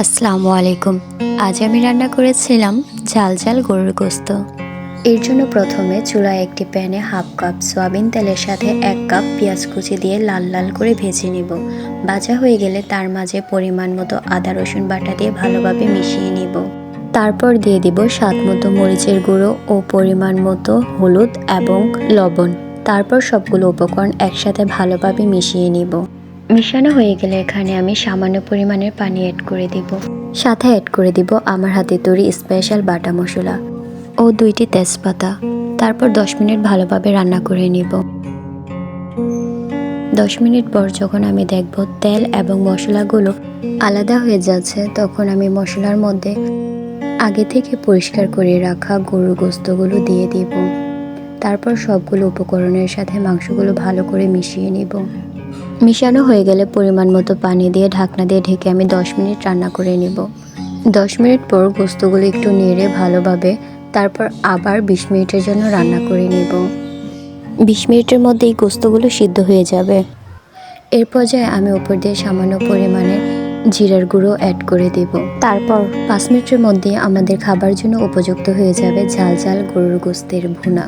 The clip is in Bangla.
আসসালামু আলাইকুম। আজ আমি রান্না করেছিলাম ঝাল ঝাল গরুর গোস্ত। এর জন্য প্রথমে চুলায় একটি প্যানে হাফ কাপ সয়াবিন তেলের সাথে এক কাপ পেঁয়াজ কুচি দিয়ে লাল লাল করে ভেজে নিব। ভাজা হয়ে গেলে তার মাঝে পরিমাণ মতো আদা, রসুন বাটা দিয়ে ভালোভাবে মিশিয়ে নিব। তারপর দিয়ে দিব স্বাদ মতো মরিচের গুঁড়ো ও পরিমাণ মতো হলুদ এবং লবণ। তারপর সবগুলো উপকরণ একসাথে ভালোভাবে মিশিয়ে নিব। মিশানো হয়ে গেলে এখানে আমি সামান্য পরিমাণের পানি অ্যাড করে দিব। সাথে অ্যাড করে দিব আমার হাতে তৈরি স্পেশাল বাটা মশলা ও দুইটি তেজপাতা। তারপর দশ মিনিট ভালোভাবে রান্না করে নিব। দশ মিনিট পর যখন আমি দেখব তেল এবং মশলাগুলো আলাদা হয়ে যাচ্ছে, তখন আমি মশলার মধ্যে আগে থেকে পরিষ্কার করে রাখা গরুর গোস্তগুলো দিয়ে দিব। তারপর সবগুলো উপকরণের সাথে মাংসগুলো ভালো করে মিশিয়ে নিব। মিশানো হয়ে গেলে পরিমাণ মতো পানি দিয়ে ঢাকনা দিয়ে ঢেকে আমি দশ মিনিট রান্না করে নেব। দশ মিনিট পর গোস্তগুলো একটু নেড়ে ভালোভাবে তারপর আবার বিশ মিনিটের জন্য রান্না করে নেব। বিশ মিনিটের মধ্যে এই গোস্তগুলো সিদ্ধ হয়ে যাবে। এর পর্যায়ে আমি উপর দিয়ে সামান্য পরিমাণে জিরার গুঁড়ো অ্যাড করে দেব। তারপর পাঁচ মিনিটের মধ্যে আমাদের খাবার জন্য উপযুক্ত হয়ে যাবে ঝাল ঝাল গরুর গোস্তের ভুনা।